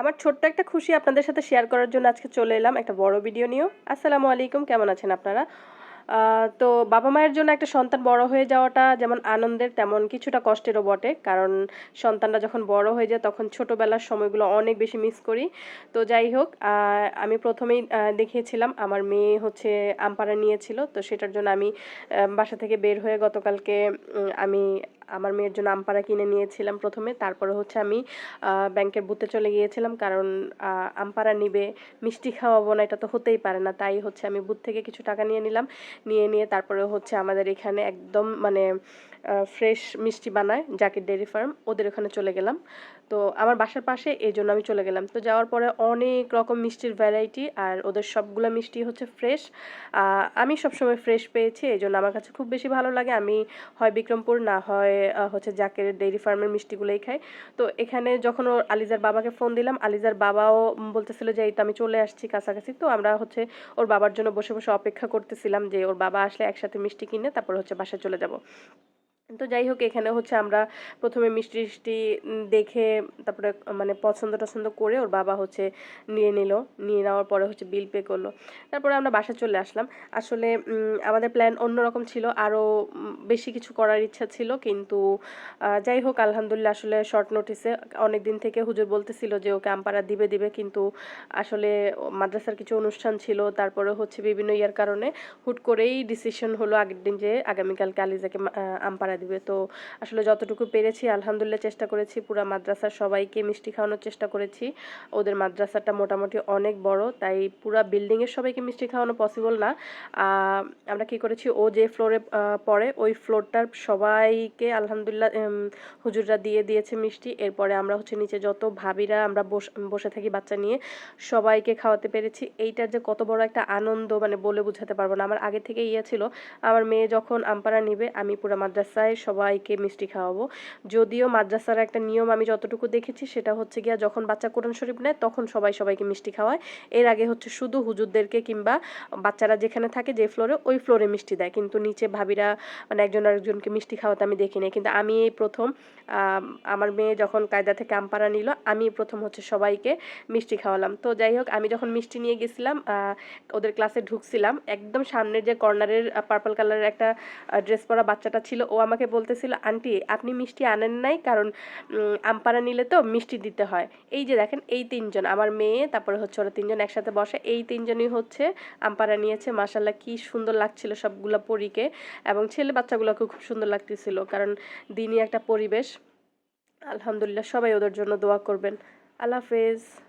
আমার ছোট্ট একটা খুশি আপনাদের সাথে শেয়ার করার জন্য আজকে চলে এলাম একটা বড় ভিডিও নিয়েও। আসসালামু আলাইকুম, কেমন আছেন আপনারা? তো বাবা মায়ের জন্য একটা সন্তান বড় হয়ে যাওয়াটা যেমন আনন্দের, তেমন কিছুটা কষ্টেরও বটে। কারণ সন্তানটা যখন বড় হয়ে যায়, তখন ছোটোবেলার সময়গুলো অনেক বেশি মিস করি। তো যাই হোক আমি প্রথমেই দেখিয়েছিলাম, আমার মেয়ে হচ্ছে আমপারা নিয়েছিল। তো সেটার জন্য আমি বাসা থেকে বের হয়ে গতকালকে আমি আমার মেয়ের জন্য আমপাড়া কিনে নিয়েছিলাম প্রথমে। তারপরে হচ্ছে আমি ব্যাংকের বুথে চলে গিয়েছিলাম কারণ আহ, আমপারা নিবে মিষ্টি খাওয়াবো না এটা তো হতেই পারে না। তাই হচ্ছে আমি বুথ থেকে কিছু টাকা নিয়ে নিলাম। নিয়ে নিয়ে তারপরে হচ্ছে আমাদের এখানে একদম মানে ফ্রেশ মিষ্টি বানায় জাকির ডেয়ারি ফার্ম, ওদের ওখানে চলে গেলাম। তো আমার বাসার পাশে এই জন্য আমি চলে গেলাম। তো যাওয়ার পরে অনেক রকম মিষ্টির ভ্যারাইটি আর ওদের সবগুলো মিষ্টি হচ্ছে ফ্রেশ আমি সবসময় ফ্রেশ পেয়েছি, এই জন্য আমার কাছে খুব বেশি ভালো লাগে। আমি হয় বিক্রমপুর, না হয় হচ্ছে জাকের ডেইরি ফার্মের মিষ্টিগুলোই খাই। তো এখানে যখন ওর আলিজার বাবাকে ফোন দিলাম, আলিজার বাবাও বলতেছিল যে, এই তো আমি চলে আসছি কাছাকাছি। তো আমরা হচ্ছে ওর বাবার জন্য বসে বসে অপেক্ষা করতেছিলাম যে, ওর বাবা আসলে একসাথে মিষ্টি কিনে তারপর হচ্ছে বাসায় চলে যাব। তো যাই হোক, এখানে হচ্ছে আমরা প্রথমে মিষ্টি টিষ্টি দেখে তারপরে মানে পছন্দ টছন্দ করে ওর বাবা হচ্ছে নিয়ে নিল। নিয়ে নেওয়ার পরে হচ্ছে বিল পে করল। তারপরে আমরা বাসা চলে আসলাম। আসলে আমাদের প্ল্যান অন্যরকম ছিল। আরও বেশি কিছু করার ইচ্ছা ছিল, কিন্তু যাই হোক, আলহামদুলিল্লাহ আসলে শর্ট নোটিসে অনেক দিন থেকে হুজুর বলতেছিল যে ওকে আম্পারা দিবে দিবে। কিন্তু আসলে মাদ্রাসার কিছু অনুষ্ঠান ছিল। তারপরে হচ্ছে বিভিন্ন ইয়ার কারণে হুট করেই ডিসিশন হলো আগের দিন যে আগামীকালকে আলিজাকে আমপারা দিবে। তো আসলে যতটুকু পেরেছি, আলহামদুলিল্লাহ চেষ্টা করেছি। পুরো মাদ্রাসার সবাইকে মিষ্টি খাওয়ানোর চেষ্টা করেছি। ওদের মাদ্রাসাটা মোটামুটি অনেক বড়, তাই পুরা বিল্ডিংয়ের সবাইকে মিষ্টি খাওয়ানো পসিবল না। আমরা কি করেছি, ও যে ফ্লোরে পড়ে, ওই ফ্লোরটার সবাইকে আলহামদুলিল্লাহ হুজুররা দিয়ে দিয়েছে মিষ্টি। এরপরে আমরা হচ্ছে নিচে যত ভাবিরা আমরা বস- থাকি বাচ্চা নিয়ে, সবাইকে খাওয়াতে পেরেছি। এইটার যে কত বড় একটা আনন্দ মানে বলে বোঝাতে পারব না। আমার আগে থেকে ইয়ে ছিল, আমার মেয়ে যখন আমপারা নিবে, আমি পুরো মাদ্রাসায় সবাইকে মিষ্টি খাওয়াবো। যদিও মাদ্রাসার একটা নিয়ম আমি যতটুকু দেখেছি সেটা হচ্ছে গিয়া যখন বাচ্চা কোরআন শরীফ নেয় তখন সবাই সবাইকে মিষ্টি খাওয়ায়। এর আগে হচ্ছে শুধু হুজুরদেরকে কিংবা বাচ্চারা যেখানে থাকে যে ফ্লোরে ওই ফ্লোরে মিষ্টি দেয়। কিন্তু নিচে ভাবিরা মানে একজন আরেকজনকে মিষ্টি খাওয়াতে আমি দেখি নাই। কিন্তু আমি এই প্রথম আমার মেয়ে যখন কায়দা থেকে আমপারা নিল, আমি প্রথম হচ্ছে সবাইকে মিষ্টি খাওয়ালাম। তো যাই হোক, আমি যখন মিষ্টি নিয়ে গেছিলাম ওদের ক্লাসে ঢুকছিলাম, একদম সামনের যে কর্নারের পার্পল কালারের একটা ড্রেস পরা বাচ্চাটা ছিল, ও আমাকে বলতেছিল আন্টি আপনি মিষ্টি আনেন নাই কারণ উম, আমপারা নিলে তো মিষ্টি দিতে হয়। এই যে দেখেন এই তিনজন আমার মেয়ে তারপরে হচ্ছে ওরা তিনজন একসাথে বসে এই তিনজনই হচ্ছে আমপারা নিয়েছে। মাসাল্লাহ কি সুন্দর লাগছিল সবগুলো পরীকে এবং ছেলে বাচ্চাগুলোকে খুব সুন্দর লাগতেছিল কারণ দিনই একটা পরিবেশ। আলহামদুলিল্লাহ সবাই ওদের জন্য দোয়া করবেন। আল্লাহ হাফেজ।